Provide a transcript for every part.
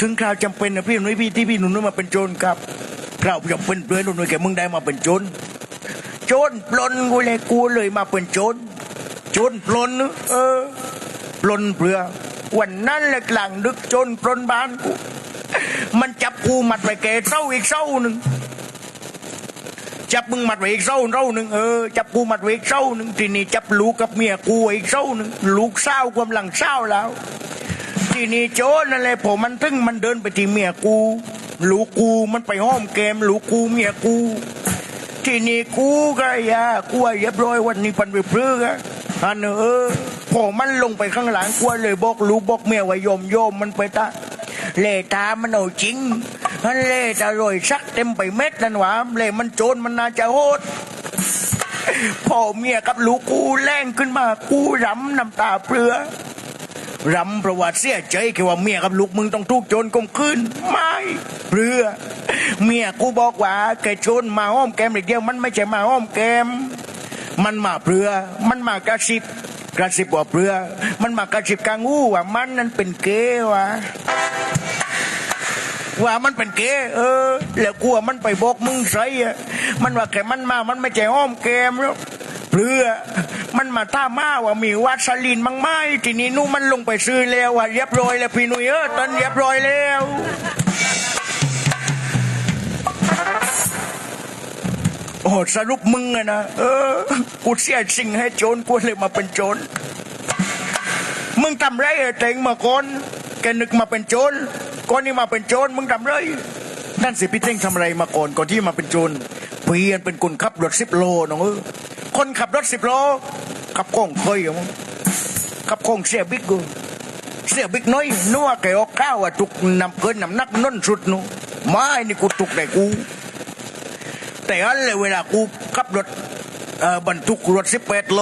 ถึงคราวจำเป็นนะพี่หนุ่ยพี่ที่พี่หนุ่ยมาเป็นโจรครับคราวจำเป็นเพื่อหนุ่ยแกมึงได้มาเป็นโจรโจรปล้นกูเลยกูเลยมาเป็นโจรโจรปล้นเออปล้นเพื่อวันนั้นแหละกลางดึกโจรปล้นบ้านกูมันจับกูมัดไว้แกเศร้าอีกเศร้าหนึ่งจับมึงมัดไว้อีกเศร้าเศร้าหนึ่งเออจับกูมัดไว้อีกเศร้าหนึ่งทีนี้จับลูกกับเมียกูอีกเศร้าหนึ่งลูกเศร้ากำลังเศร้าแล้ว ทีนี้โจรนั่นแหละผมมันถึงมันเดินไปที่เมียกูลูกกูมันไปห้อมแกมลูกกูเมียกู ที่นี้กูก็ยากูว่าเรียบร้อยวันนี้ปันไปเพื่ออันเออพอมันลงไปข้างหลังกูเลยบอกลูกบอกเมียว่าโยมโยมมันไปตาเลตามันเอาจริงอันเล่ตารอยสักเต็มไปเม็ดนั่นหวะเล่มันโจรมันน่าจะโหดพ่อเมียกับลูกกูแรงขึ้นมากูรำน้ำตาเปลือ รำประวัติเสียใจแค่ว่าเมียกับลูกมึงต้องทุกโจรกลมคืนไม่เรือเมียกูบอกว่าแกโจรมาอ้อมแกมเดียวมันไม่ใช่มาอ้อมแกม มันมาเปลือมันมากระสิบกระสิบว่าเปลือมันมากระสิบกลางอู้ว่ามันนั่นเป็นเกย์วะว่ามันเป็นเกเออ แล้วกลัวมันไปบอกมึงใส่อะมันว่าแค่มันมามันไม่ใช่อ้อมแกมแล้วเปลือ มันมาท่ามาว่ามีวัดสลินมั้งไหมทีนี้นู่นมันลงไปซื้อแล้วว่าเรียบร้อยแล้วพี่นุ่ยเออตอนเรียบร้อยแล้วโอ้สรุปมึงอะนะเออกูเสียสิ่งให้โจรกูเลยมาเป็นโจรมึงทำไรเออเต็งมาก่อนแกนึกมาเป็นโจรก่อนนี้มาเป็นโจรมึงทำไรนั่นสิพี่เท่งทำอะไรมาก่อนก่อนที่มาเป็นโจรเพียนเป็นคนขับรถสิบโลน้องเออ คนขับรถสิบโลขับกล้องเคยอยู่มั้งขับกล้องเสียบิ๊กกูเสียบิ๊กน้อยนัวแกออกข้าวอะตุกนำเกินนำนักน้นสุดนูไม่นี่กูตุกได้กู แต่อันเลยเวลากูขับรถบรรทุกรถสิบแปดโล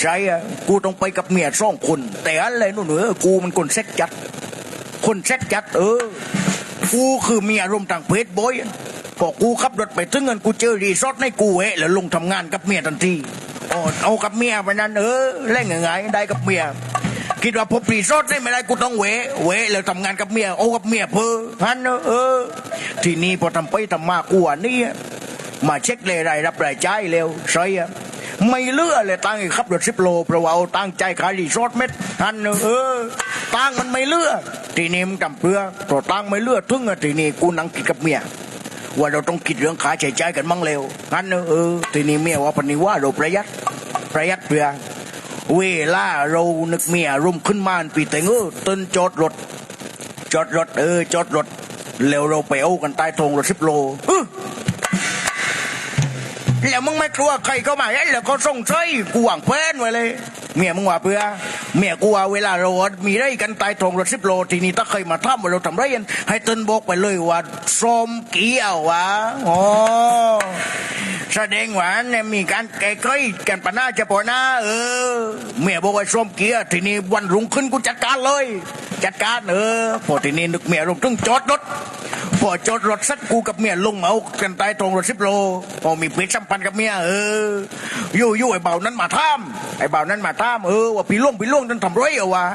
ใช่อะกูต้องไปกับเมียสองคน แต่อันเลยนู่นเออกูมันคนเซ็กจัด คนเซ็กจัด เออ กูคือมีอารมณ์ทางเพศบอยอะ พอกูขับรถไปถึงเงินกูเจอรีสอร์ทในกูเอะแล้วลงทำงานกับเมียทันทีอ๋อเอากับเมียไปนั้นเออเล่นยังไงได้กับเมียคิดว่าพบรีสอร์ทได้ไม่ได้กูต้องเวเวแล้วทำงานกับเมียเอากับเมียเพอฮันเนอะเออ ทีนี้พอทำไปทำมากูอะนี่มาเช็คเลยรายรับรายจ่ายเร็วใช่ไม่เลือเลยตั้งขับรถสิบโลเพราะว่าเอาตั้งใจขายรีสอร์ทเม็ดฮันเนอะเออตั้งมันไม่เลือทีนี้มันจำเพื่อเพราะตังไม่เลือถึงทีนี้กูนั่งกินกับเมีย ว่าเราต้องคิดเรื่องค่าใช้จ่ายกันมั่งเร็วงั้นเออทีนี้เมียว่าปณิว่าเราประหยัดประหยัดเพื่อเวลาเรานึกเมียรุมขึ้นมาปีแต่งเออต้นจอดรถจอดรถเออจอดรถแล้วเราไปเอากันใต้ทงรถสิบโลเฮ้ยแล้วมึงไม่กลัวใครเข้ามาเอ้ยแล้วก็ส่งใส่กูหวังเพื่อนไว้เลย เมียมึงว่าเพื่อ เมียกูว่าเวลาเรามีไรกันใต้ทงรถสิบโลทีนี้ถ้าใครมาทำว่าเราทำไรกันให้เต้นบอกไปเลยว่าส้มเกี่ยววะอ๋อแสดงว่าเนี่ยมีการแก้ไขกันปัญหาเฉพาะหน้าเออเมียบอกว่าส้มเกี่ยวทีนี้วันรุ่งขึ้นกูจัดการเลย จัดการเออพอทีนี้นึกเมียลงถึงจอดรถ อจอดรถสักกูกับเมียลงเอากันใต้ตรงรถสิบโลพอมีเพชรสัมพันธ์กับเมียเออยู่อยู่ไอ้เบานั้นมาท่ามไอ้เบานั้นมาท่ามเออว่าพี่ล่วงพี่ล่วงนั่นทำไรเอาวะ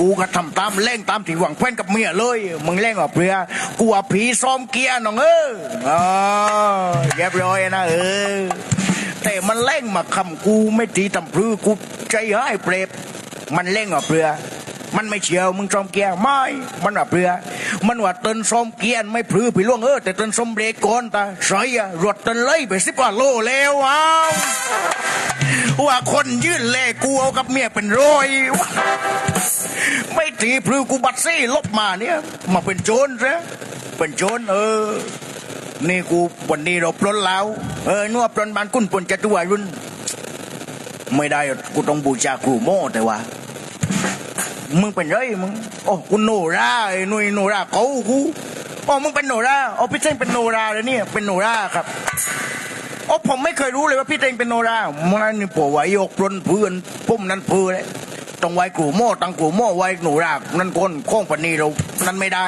กูก็ทำตามเล่งตามที่หวังแฟนกับเมียเลยมึงเล่งอะเพื่อกูว่าผีซ้อมเกียร์น้องเอออ๋อเรียบร้อยนะเออแต่มันเล่งมาคำกูไม่ตีตำพรือกูใจให้เปรบมันเล่งอะเพื่อมันไม่เฉียวมึงซ้อมเกียร์ไม่มันว่าเปลือ มันว่าเตินซ้อมเกียร์ไม่พลือพี่ล่วงเออแต่เตินซ้อมเบรกก่อนตาใส่อะรถเตินเลยไปสิบกว่าโลแล้วว้าวว่าคนยื่นแลกูเอากับเมียเป็นร้อยไม่ตีพลือกูบัดซี่ลบมาเนี่ย มาเป็นโจรซะเป็นโจรเออ นี่กูวันนี้เราปล้นแล้ว เออนัวปล้นบ้านกุ้นปนจะตัวรุ่น ไม่ได้กูต้องบูชาครูโม่แต่ว่า มึงเป็นไรมึงโอ้กูโนราไอ้หนุ่ยโนราเขากูโอ้มึงเป็นโนราโอ้พี่เต้งเป็นโนราเลยเนี่ยเป็นโนราครับโอ้ผมไม่เคยรู้เลยว่าพี่เต้งเป็นโนรามันนี่ปวไว้อกปลนเพื่อนปุ่มนั่นเพื่อเลยต้องไว้กูโม่ตังกูโม่ไว้โนรานั่นคนโค้งปนีเรานั่นไม่ได้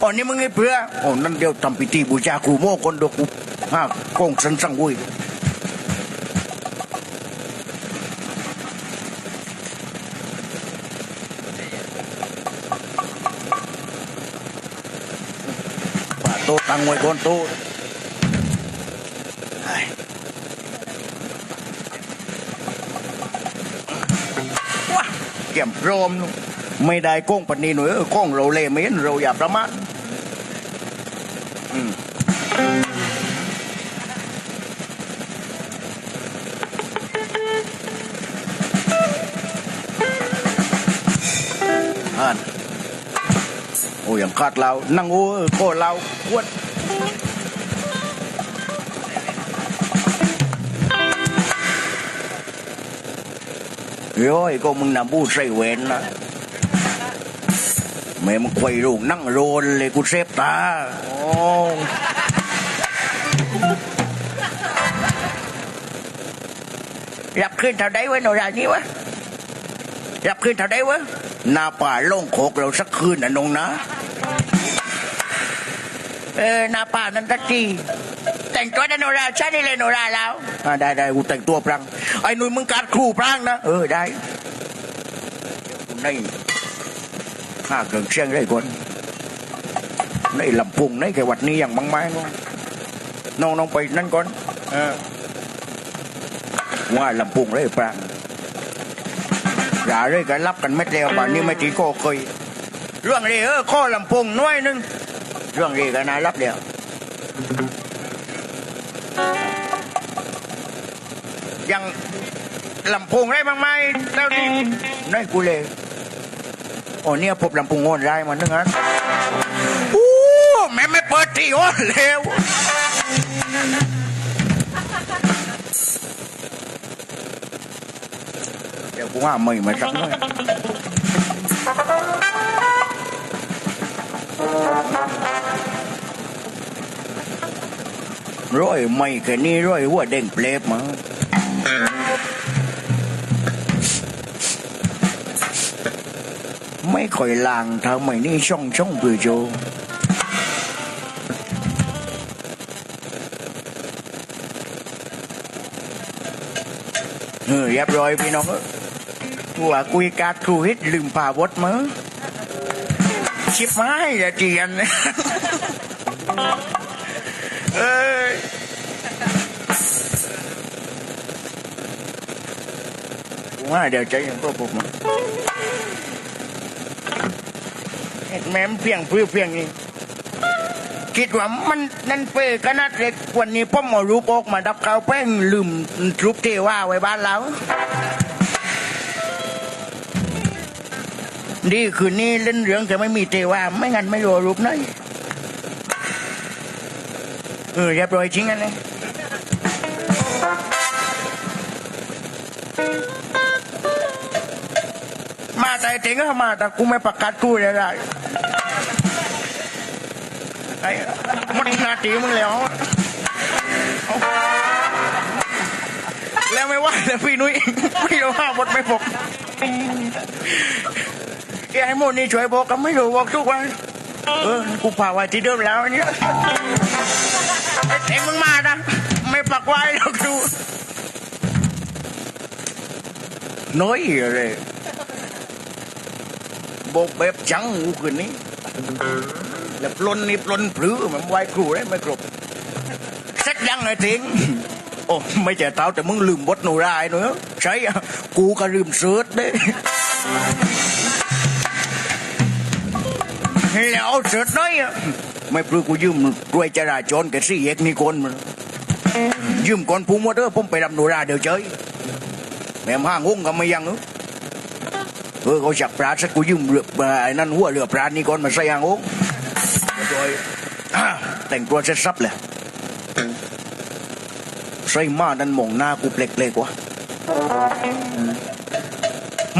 อ๋อนี่มึงไอ้เพื่อโอ้นั่นเดียวทำพิธีบูชาครูโม่คนเดียวกูฮ่าโค้งสันสังวุย ตตังไว้ก้นโตไอ้ว้าเกี่ยมโรมไม่ได้ก้งปนีหน่วยก้อโก้งเราเล่เมนเราอย่าประมาทอืม อ้ยังขาดเรานั่งโอ้เออโคเราอ้วนย้อยก็มึงนำบูใส่เวนนะแม่มึงควยลูกนั่งโรนเลยกูเซฟตาโอ้รับขึ้นเท่าใดไว้หน่อยอย่างนี้วะรับขึ้นเท่าใดวะนาป่าโล่งโคกเราสักคืนนะนงนะ เออหน้าป่านั้นตะกี้แต่งตัวได้โนราใช่ได้เลยโนราแล้วอ่าได้ได้กูแต่งตัวพรังไอ้หนุ่ยมึงกัดครูพรังนะเออได้กูในข้าเกิงเชียงได้คนในลำพุงในแค่วัดนี้อย่างมังไม้น้องน้องน้องไปนั่นก่อนเออว่าลำพุงได้พรังอย่าเลยกันรับกันเม็ดเดียวป่านนี้ไม่ตีก็เคยเรื่องนี้เออข้อลำพุงน้อยหนึง เรื่องนี้ก็นายรับเดียวยังลำโพงได้บ้างไหมแล้วนี่ได้กูเลยโอ้เนี่ยพบลำโพงโอนได้มานึงนะอู้แม่ไม่เปิดที่โอนเร็วเดี๋ยวกูว่าไม่มาสักหน่อย ร้อยไม่แค่นี้ร้อยหัวเด้งเปลบมาไม่ค่อยลางทำไมนี่ช่องช่องเปื่อโจเออเรียบร้อยพี่น้องเอ้ยหัวกุยการดครูฮิตลืมป่าวดมั้ง ชิบไม้ละเจียนเอ้ยว่าเดี๋ยวใจยังก็ผมแม่มเพียงเพื่อเพียงนี้คิดว่ามันนั่นเปขนาดเล็กวันนี้พ่อหมอรูปออกมาดับเขาแป้งลืมรูปเทว่าไว้บ้านเรา ดีคืนนี้เล่นเรื่องแต่ไม่มีเทว่าไม่งั้นไม่รู้รูปไหนเออเรียบร้อยจริงอันนี้มาแต่ถึงก็มาแต่กูไม่ประกาศกูเลยได้ไอ้มดหนาทีมึงแล้วแล้วไม่ว่าแล้วพี่นุ้ยพี่เราห้าหมดไม่ปก แกให้หมดนี่ช่วยบอกก็ไม่รู้บอกทุกวันเออกูพาไว้ที่เดิมแล้วอันเนี้ยเอ็งมึงมานะไม่ปักไว้หรอกดูน้อยเลยบอกแบบจังกูคืนนี้แล้วปลนนี่ปลนปลื้อมันไหวครูได้ไม่ครบสักยังเลยทิ้งโอ้ไม่ใช่เท้าแต่มึงลืมบทโนรายเนอะใช่อะกูก็ลืมเสิร์ชเด้ แล้วเอาเสร์ชน้อยอะไม่ปลื้อกูยืมกล้วยจราจรกับสี่เอกนี่คนมันยืมก่อนพูมัวเด้อผมไปรำโนราเดี๋ยวเจยแม่มห้างงงก็ไม่ยังเออเออเขาจับปลาสักกูยืมเรือไอ้นั่นหัวเรือปลานี่ก่อนมาใส่หางงโดยแต่งตัวเสร็จสับเลยใส่มานั่นมองหน้ากูเปลกๆวะ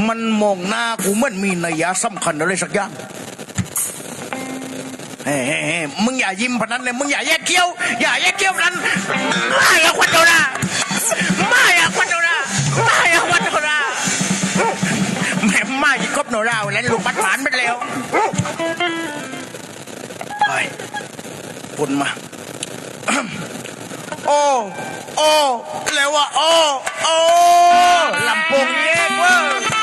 มันมองหน้ากูมันมีนัยยะสำคัญอะไรสักอย่าง มึงอย่ายิ้มพนันเลยมึงอย่าแยกเกี้ยว อย่าแยกเกี้ยวนั้นม่อะควันโดราม่อะควันโดราม่อะควันโดราแม่ไม่ครบโนราแล้วลูกปัดผานไปแล้วไปปุ่นมาโอ้โอ้แล้วว่าโอ้โอ้ลำโพงเย็กเว้ย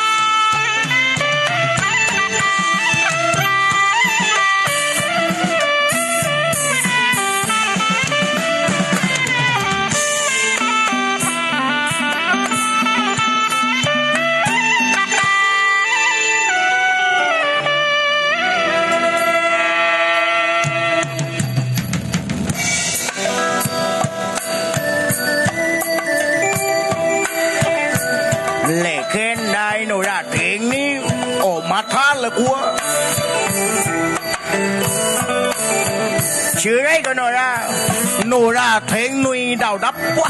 là thiện nuôi đào đắp quá.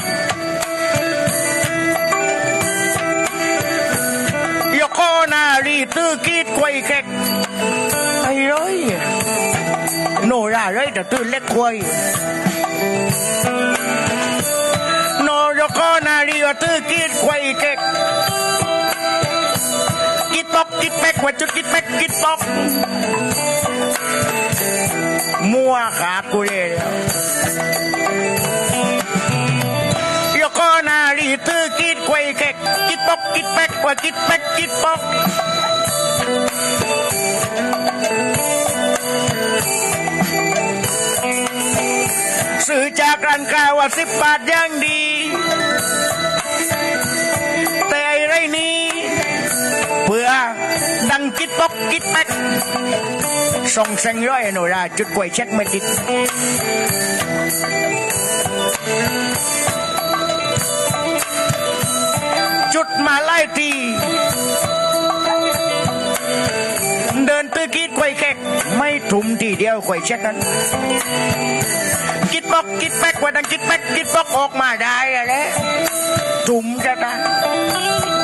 Yo ko na ri tư kít quay kẹt Ây ơi Nổ ra đấy là tư lét quay. Nổ yo ko na ri tư kít quay kẹt it up, get back, where to get back, get up. Mua gà quê. Yo con à đi tư kít quay kẹt, kít bóc, kít back, where kít back, kít bóc. Sự cha can cao và ship bát yang đi กิดปอกกิดแป๊กส่งเสียงร้อยหนูราจุดกวยเช็คไม่ติดจุดมาไล่ตีเดินตื้อกีดกวยแขกไม่ถุมทีเดียวกวยเช็คนั้นกิดปอกกิดแป๊กว่าดังกิดแป๊กกิดปอกออกมาได้อะไรถุมจะตาโน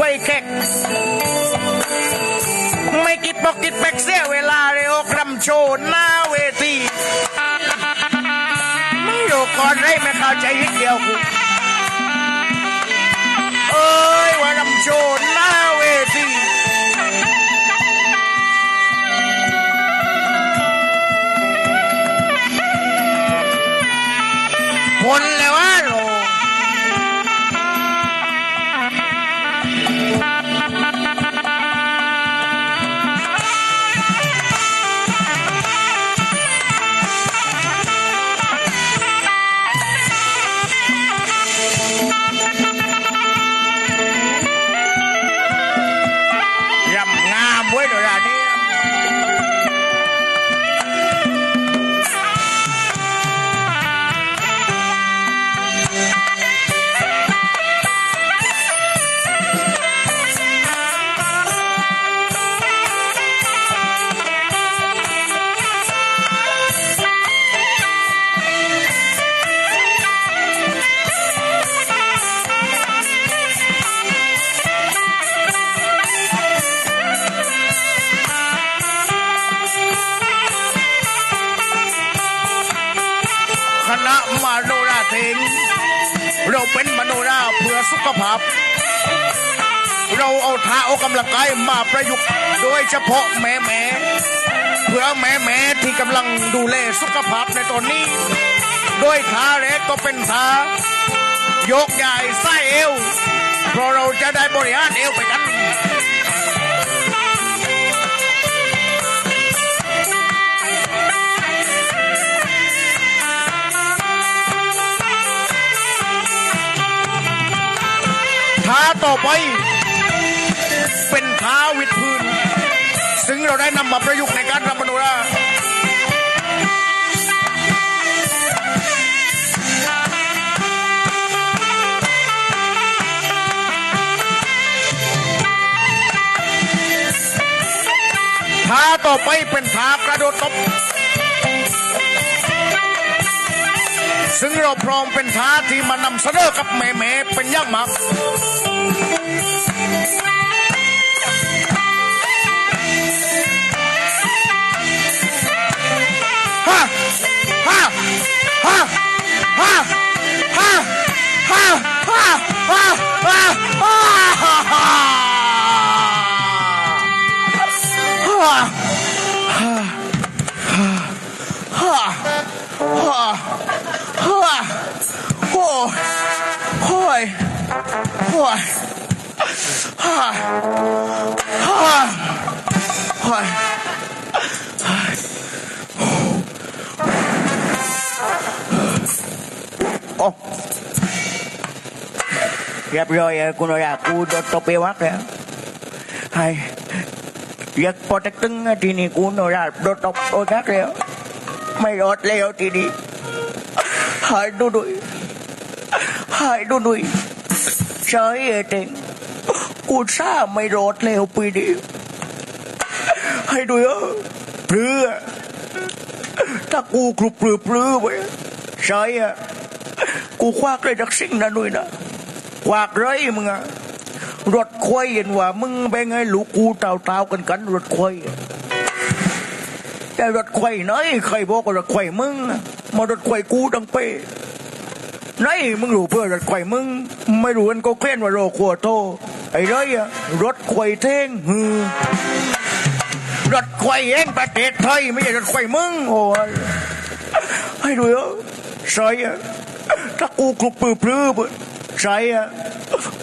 ตื้อกีดกล้วยแขกไม่กิดบอกกิดแบกเสียเวลาเลยโอกรำโชว์หน้าเวทีไม่รู้ก่อนไรไม่เข้าใจนิดเดียวกูเอ้ยว่ารำโชว์หน้าเวทีผลเลยว่า เป็นมโนราเพื่อสุขภาพ เราเอาท่าออกกำลังกายมาประยุกต์โดยเฉพาะแม่แม่เพื่อแม่แม่ที่กำลังดูแลสุขภาพในตอนนี้ โดยท่าแรกก็เป็นท่ายกใหญ่ไส้เอวเพราะเราจะได้บริหารเอวไปกัน ต่อไป เป็นท้าวิดพื้น ซึ่งเราได้นำมาประยุกต์ในการรำมโนราท้าต่อไปเป็นท้ากระโดดตบ ซึ่งเราพร้อมเป็นท้าที่มานำเสนอกับแม่แม่ๆเป็นย่างมาก โอ้เรียบร้อยคุณอยากกูโดนตบไปวักแล้วไอ้เรียกพอจะตึงทีนี้กูโนราโดนตบโดนวักแล้วไม่รอดแล้วทีนี้หายดูดุยหายดูดุยใช่เอเต็งกูซ่าไม่รอดแล้วปีนี้ให้ดูเออเปลือถ้ากูกรุบเปลือเปลือไว้ใช่อะ กูควักเลยจากสิ่งนั้นด้วยนะควักเลยมึงอะรถควายเห็นว่า มึงไปไงลูกกูเต่าเต่าๆกันกันรถควายแต่รถควายไหนใครบอกว่ารถควายมึงมารถควายกูดังเป้ไหนมึงรู้เพื่อรถควายมึง ไม่รู้กันก็เคลื่อนว่าโรครัวโตไอ้ไรอะรถควายเท่งฮือรถไฟเองประเทศไทยไม่ใช่รถไฟมึงโอ้ยให้ดูเอใส่อะ ถ้ากูกรุบปลือปลือใส่อะ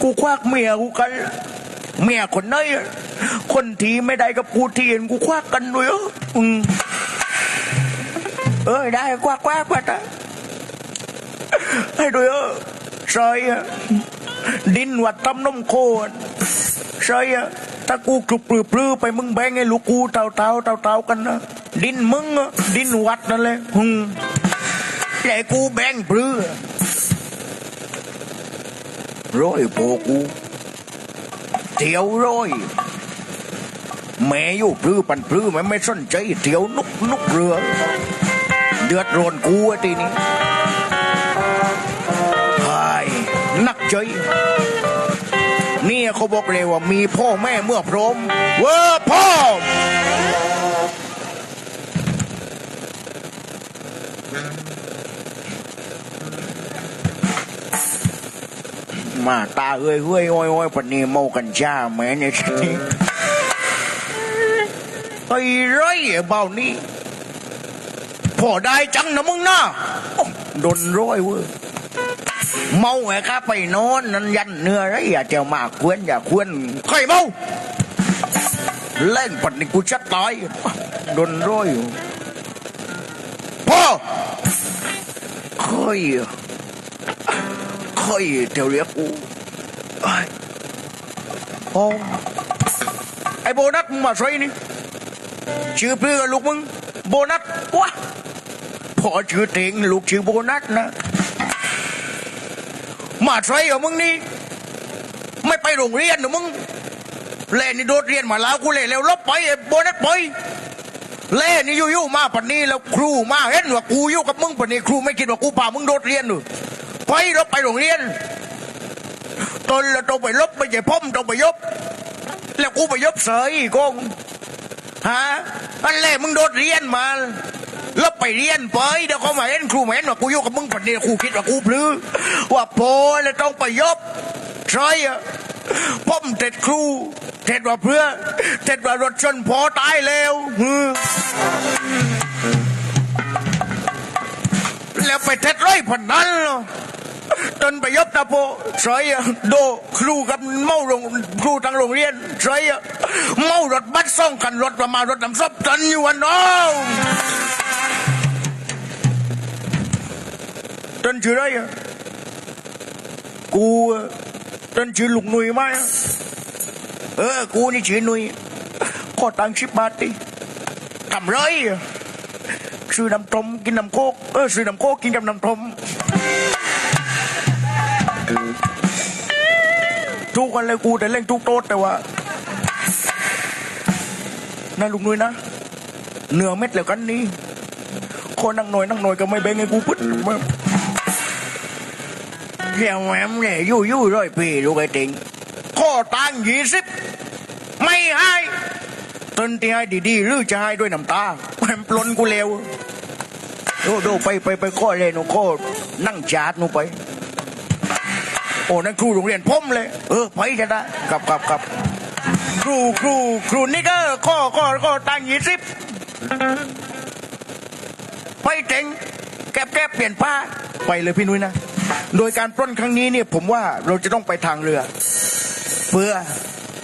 กูควักเมียกูกัน เมียคนไหนคนทีไม่ได้กับกูเที่เห็นกูควักกันด้วยเออืมเอ้ยได้ควักควักมาตะให้ดูเอใส่อะดินวัดตำนมโคตรใช่อะถ้ากูกรุบปลือปลือไปมึงแบ่งให้ลูกกูเต่าเต่าเต่าเต่ากันนะดินมึงอะดินวัดนั่นแหละฮึมแต่กูแบ่งปลือ ร้อยโปกูเที่ยวร้อยแม่อยู่ปลือปันปลือมันไม่สนใจเที่ยวนุกนุกเรือ เดือดร้อนกูอะทีนี้ไอ้นักใจนี่เขาบอกเลยว่ามีพ่อแม่เมื่อพร้อมเวอร์พ่อ มา ตาเอ้ยเฮ้ยโอ้ยโอ้ยปนีเมากันจ้าแม่เนี่ยทีนี้ไอ้ไรไอ้เบานี่พ่อได้จังนะมึงนะโดนร้อยเว้ยเมาไงครับไปน้นนั่นยันเนื้อไรอย่าเจ้ามาควนอย่าควนใครเมาเล่นปัดนี่กูชัดตายโดนร้อยพ่อเคย เคยเที่ยวเรียกกูไอ้โอ้ไอ้โบนัสมึงมาใส่นี่ชื่อเพื่อนลูกมึง โบนัสวะพ่อชื่อเต็งลูกชื่อโบนัสนะมาใส่เหรอมึงนี่ ไม่ไปโรงเรียนเหรอมึงเล่นนี่โดดเรียนมาแล้วกูเล่นแล้วลบไปไอ้โบนัสไปเล่นนี่อยู่ๆมาปันนี้แล้วครูมาเห็นว่ากูอยู่กับมึงปันนี้ครูไม่คิดว่ากูพามึงโดดเรียนหรือ ไปลบไปโรงเรียนตนแล้วต้องไปลบไม่ใช่พ่อมต้องไปยบ แล้วกูไปยบเสยอีกงฮะอันแรกมึงโดดเรียนมาแล้วไปเรียนไปเดี๋ยวเขามาเห็นครูมาเห็นว่ากูอยู่กับมึงปันนี้ครูคิดว่ากูพลื้อว่าพอแล้วต้องไปยบใช่อะพ่อมเท็ดครูเท็ดว่าเพื่อเท็ดว่ารถชนพอตายแล้วฮือแล้วไปเท็ดไรพันนั้นเหรอ จนไปยบตาโปใช่อะโดครูกับเมาโรงครูทางโรงเรียนใช่อะเมารถบัสซ่องกันรถประมาณรถน้ำซับจันอยู่วันน้อง tên ชื่ออะไรอะกูอะ tên ชื่อลุงหนุ่ยไหมเออ กูนี่ชื่อหนุ่ยขอตังค์สิบบาทดิทำไรอะซื้อน้ำต้มกินน้ำโคกเออซื้อน้ำโคกกินกับน้ำต้ม ทุกวันเลยกูแต่เล่นทุกโต๊ดแต่ว่านั่นลุงนุ่ยนะเนื้อเม็ดแล้วกันนี่คนนั่งหน่อยนั่งหน่อยก็ไม่แบ่งให้กูปึ๊ดมาเรียกแหมเนี่ยยู่ยู่ร้อยปีลูกไอ้ติงข้อตังยี่สิบไม่ให้ต้นที่ให้ดีๆหรือจะให้ด้วยน้ำตาแหวมปลนกูเร็วโดโดไปไปไปข้อเลยหนูข้อนั่งจาดหนูไป โอ้นั่นครูโรงเรียนผมเลย เออไปจะได้กลับกลับกลับครูครูครูนี่ก็ข้อข้อข้อตังยี่สิบไปเจ๋งแกบแกบเปลี่ยนผ้าไปเลยพี่นุ้ยนะ โดยการปล้นครั้งนี้เนี่ยผมว่าเราจะต้องไปทางเรือ เพื่อ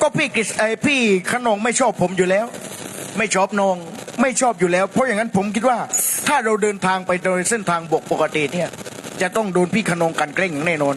ก็พี่กิษไอพี่ขนงไม่ชอบผมอยู่แล้ว ไม่ชอบนองไม่ชอบอยู่แล้ว เพราะอย่างนั้นผมคิดว่า ถ้าเราเดินทางไปโดยเส้นทางบกปกติเนี่ย จะต้องโดนพี่ขนงกันแกล้งอย่างแน่นอน